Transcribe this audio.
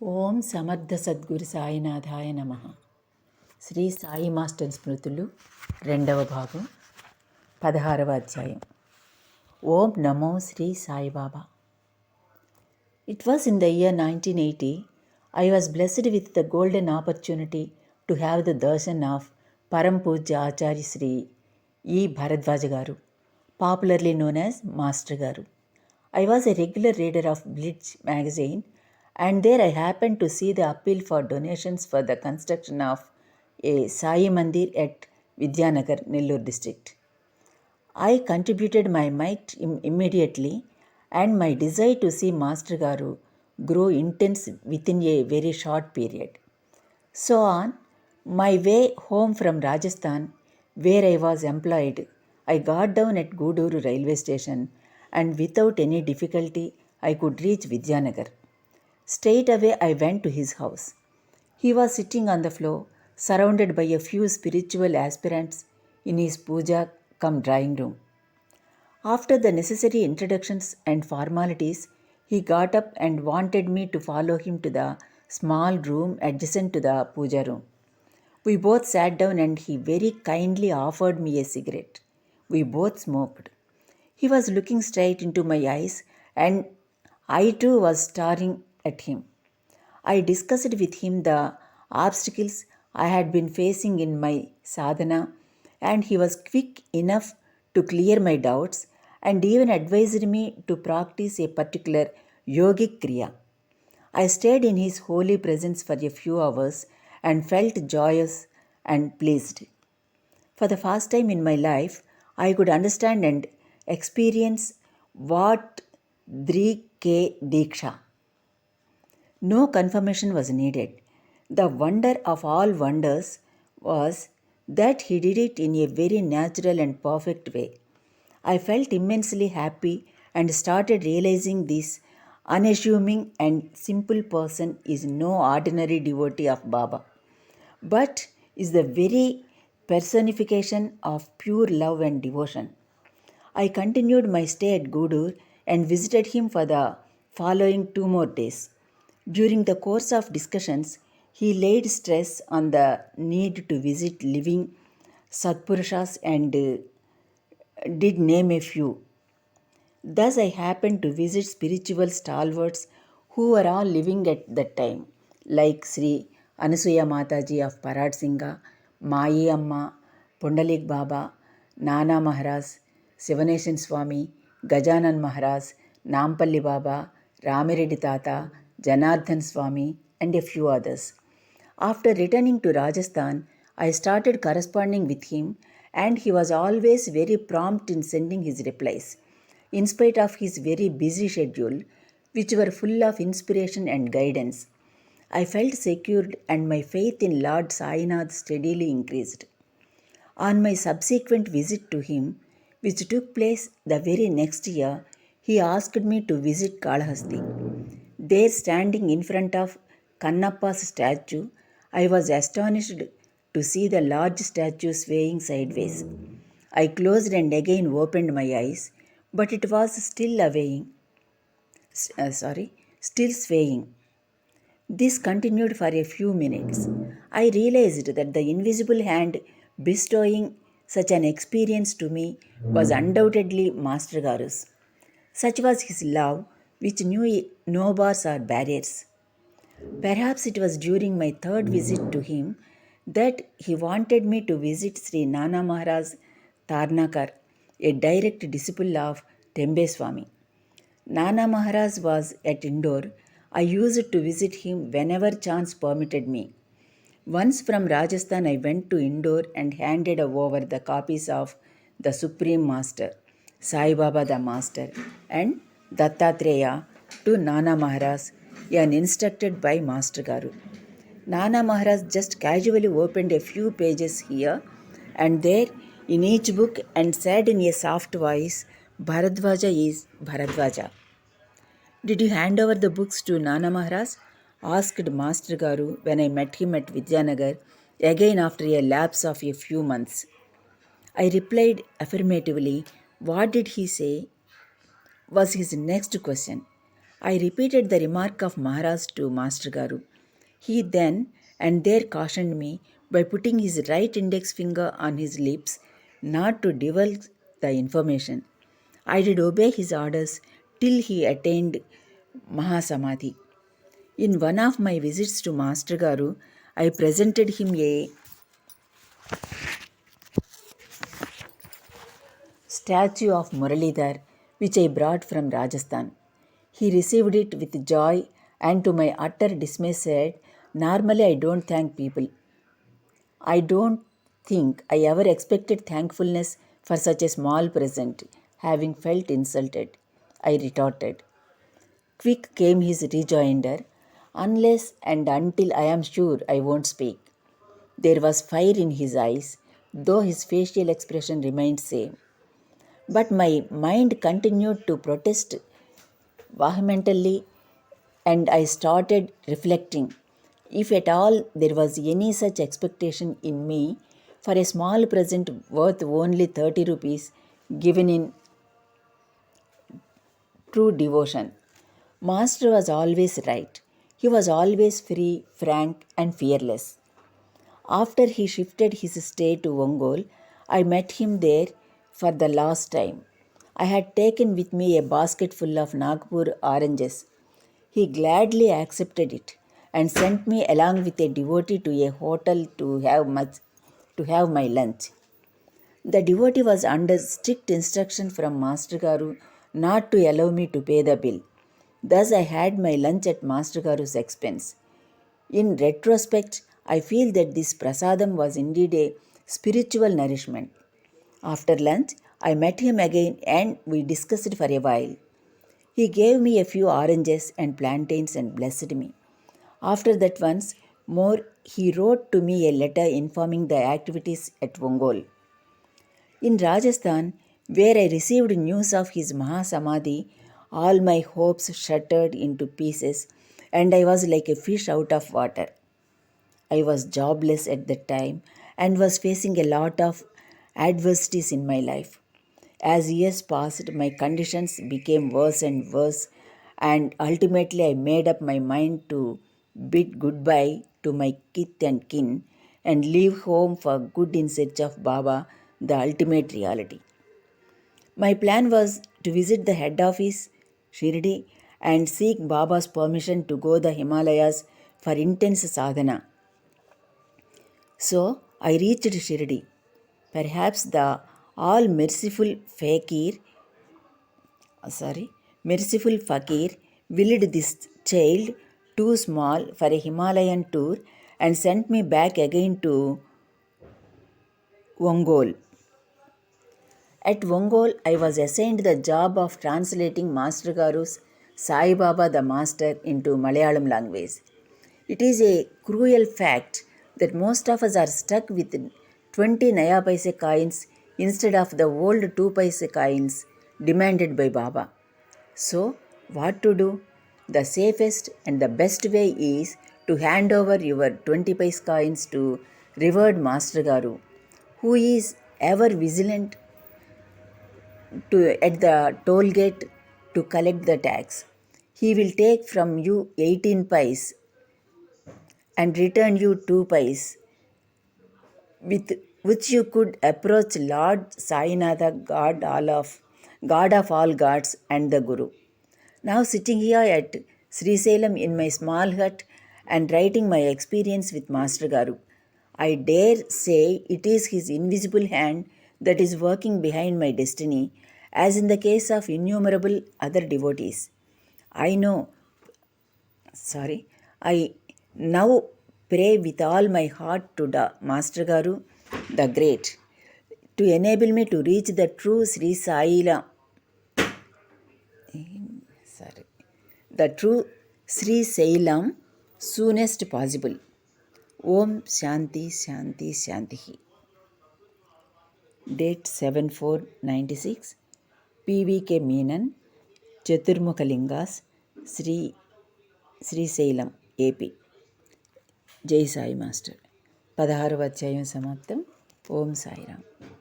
ఓం సమర్థ సద్గురు సాయినాథాయ నమ. శ్రీ సాయి మాస్టర్ స్మృతులు రెండవ భాగం పదహారవ అధ్యాయం. ఓం నమో Shri Saibaba it was in the year nineteen eighty I was blessed with the golden opportunity to have the darshan of పరం పూజ్య Acharya Shri E Bharadwaja garu popularly known as master garu I was a regular reader of Blitz magazine and there I happened to see the appeal for donations for the construction of a Sai Mandir at Vidyanagar, Nellore district. I contributed my mite im- immediately, and my desire to see Master Garu grow intense within a very short period. So, on my way home from Rajasthan, where I was employed, I got down at Guduru railway station and without any difficulty I could reach Vidyanagar. Straight away I went to his house. He was sitting on the floor, surrounded by a few spiritual aspirants in his puja cum drawing room. After the necessary introductions and formalities, he got up and wanted me to follow him to the small room adjacent to the puja room. We both sat down and he very kindly offered me a cigarette. We both smoked. He was looking straight into my eyes and I too was staring at him. I discussed with him the obstacles I had been facing in my sadhana, and he was quick enough to clear my doubts and even advised me to practice a particular yogic kriya. I stayed in his holy presence for a few hours and felt joyous and pleased. For the first time in my life, I could understand and experience what Drike Diksha no confirmation was needed. The wonder of all wonders was that he did it in a very natural and perfect way. I felt immensely happy and started realizing this unassuming and simple person is no ordinary devotee of Baba, but is the very personification of pure love and devotion. I continued my stay at Gudur and visited him for the following two more days. During the course of discussions, he laid stress on the need to visit living Satpurushas and uh, did name a few. Thus, I happened to visit spiritual stalwarts who were all living at that time, like Sri Anasuya Mataji of Parad Singha, Mai Amma, Pundalik Baba, Nana Maharaj, Sivanation Swami, Gajanan Maharaj, Nampalli Baba, Ramireddy Tata, Janardhan Swami, and a few others. After returning to Rajasthan, I started corresponding with him, and he was always very prompt in sending his replies, in spite of his very busy schedule, which were full of inspiration and guidance. I felt secured, and my faith in Lord Sainath steadily increased. On my subsequent visit to him, which took place the very next year, he asked me to visit Kalahasti. There, standing in front of Kannappa's statue, I was astonished to see the large statue swaying sideways. I closed and again opened my eyes, but it was still awaying. Uh, sorry, still swaying. This continued for a few minutes. I realized that the invisible hand bestowing such an experience to me was undoubtedly Master Garu's. Such was his love, which knew no bars or barriers. Perhaps it was during my third visit to him that he wanted me to visit Sri Nana Maharaj Tarnakar, a direct disciple of Tembe Swami. Nana Maharaj was at Indore. I used to visit him whenever chance permitted me. Once from Rajasthan, I went to Indore and handed over the copies of the Supreme Master, Sai Baba the Master, and Dattatreya to Nana Maharaj, and instructed by Master Garu. Nana Maharaj just casually opened a few pages here and there in each book and said in a soft voice, Bharadwaja is Bharadwaja. Did you hand over the books to Nana Maharaj? asked Master Garu when I met him at Vidyanagar again after a lapse of a few months. I replied affirmatively. What did he say? Was his next question. I repeated the remark of Maharaj to Master Garu. He then and there cautioned me by putting his right index finger on his lips not to divulge the information. I did obey his orders till he attained Mahasamadhi. In one of my visits to Master Garu, I presented him a statue of Muralidhar which I brought from Rajasthan. He received it with joy and to my utter dismay said, Normally I don't thank people. I don't think I ever expected thankfulness for such a small present, having felt insulted. I retorted. Quick came his rejoinder, unless and until I am sure I won't speak. There was fire in his eyes, though his facial expression remained same. But my mind continued to protest vehemently, and I started reflecting. If at all there was any such expectation in me for a small present worth only 30 rupees given in true devotion. Master was always right. He was always free, frank, and fearless. After he shifted his stay to Ongole, I met him there for the last time. I had taken with me a basket full of Nagpur oranges. He gladly accepted it and sent me along with a devotee to a hotel to have, much, to have my lunch. The devotee was under strict instruction from Master Garu not to allow me to pay the bill. Thus, I had my lunch at Master Garu's expense. In retrospect, I feel that this prasadam was indeed a spiritual nourishment. After lunch, I met him again and we discussed for a while. He gave me a few oranges and plantains and blessed me. After that, once more, he wrote to me a letter informing the activities at Vongol. In Rajasthan, where I received news of his Mahasamadhi, all my hopes shattered into pieces and I was like a fish out of water. I was jobless at that time and was facing a lot of adversities in my life. As years passed, my conditions became worse and worse, and ultimately I made up my mind to bid goodbye to my kith and kin and leave home for good in search of Baba, the ultimate reality. My plan was to visit the head office, Shirdi, and seek Baba's permission to go the Himalayas for intense sadhana. So I reached Shirdi. Perhaps the all merciful fakir, uh, sorry, merciful fakir willed this child too small for a Himalayan tour and sent me back again to Ongole. At Ongole, I was assigned the job of translating Master Garu's Sai Baba the Master into Malayalam language. It is a cruel fact that most of us are stuck with 20 Naya Paise coins instead of the old 2 Paise coins demanded by Baba. So, what to do? The safest and the best way is to hand over your 20 paise coins to revered Master Garu, who is ever vigilant to, at the toll gate to collect the tax. He will take from you 18 paise and return you 2 paise with which you could approach Lord Sainatha, God, all of, God of all gods, and the Guru. Now, sitting here at Sri Salem in my small hut and writing my experience with Master Garu, I dare say it is his invisible hand that is working behind my destiny, as in the case of innumerable other devotees. I know, sorry, I now pray with all my heart to the Master Garu, the Great, to enable me to reach the true Sri Saila, sorry, the true Sri Sailam soonest possible. Om Shanti Shanti Shanti. Date 7 4 96 PVK Meenan Chaturmukhalingas Sri Sri Sailam AP జై Sai master. పదహారవ అధ్యాయం సమాప్తం. ఓం సాయిరామ్.